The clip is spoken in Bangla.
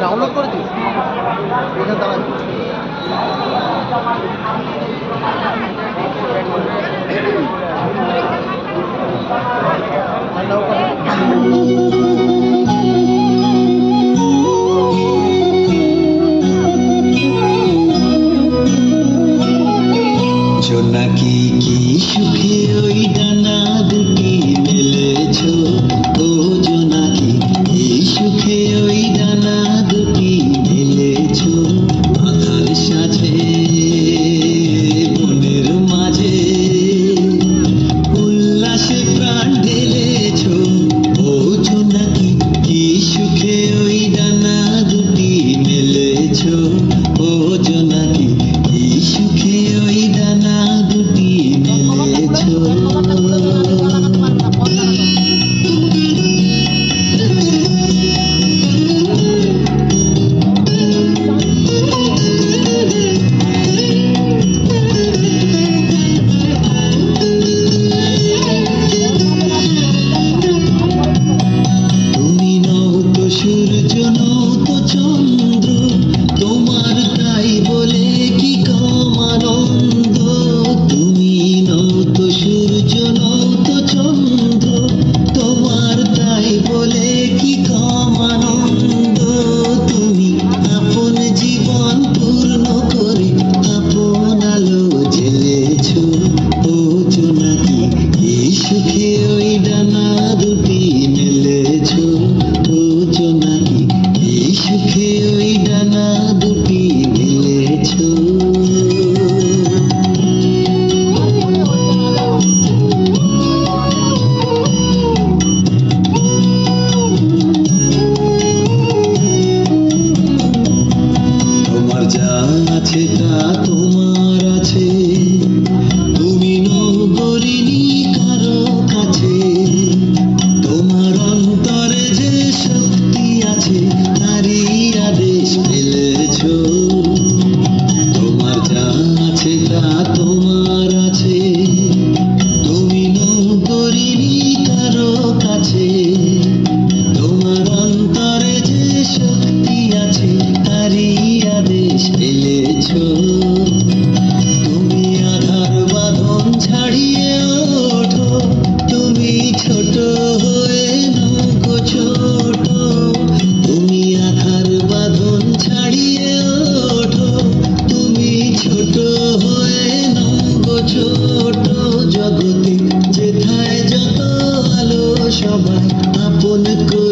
ডাউনলোড করেছিস? এটা জোনাকি কি সুখে ওই ডানা দুটি মেলেছ ও বোঝ এই সুখে ওই দানা দুটি মেলেছ সুখে ওই ডানা দুটি মেলেছ বুঝো নাকি? এই সুখে ওই ডানা দুটি মেলেছ। তোমার যা আছে তা ছোট জগতে যেথায় যত আলো সবাই আপন করে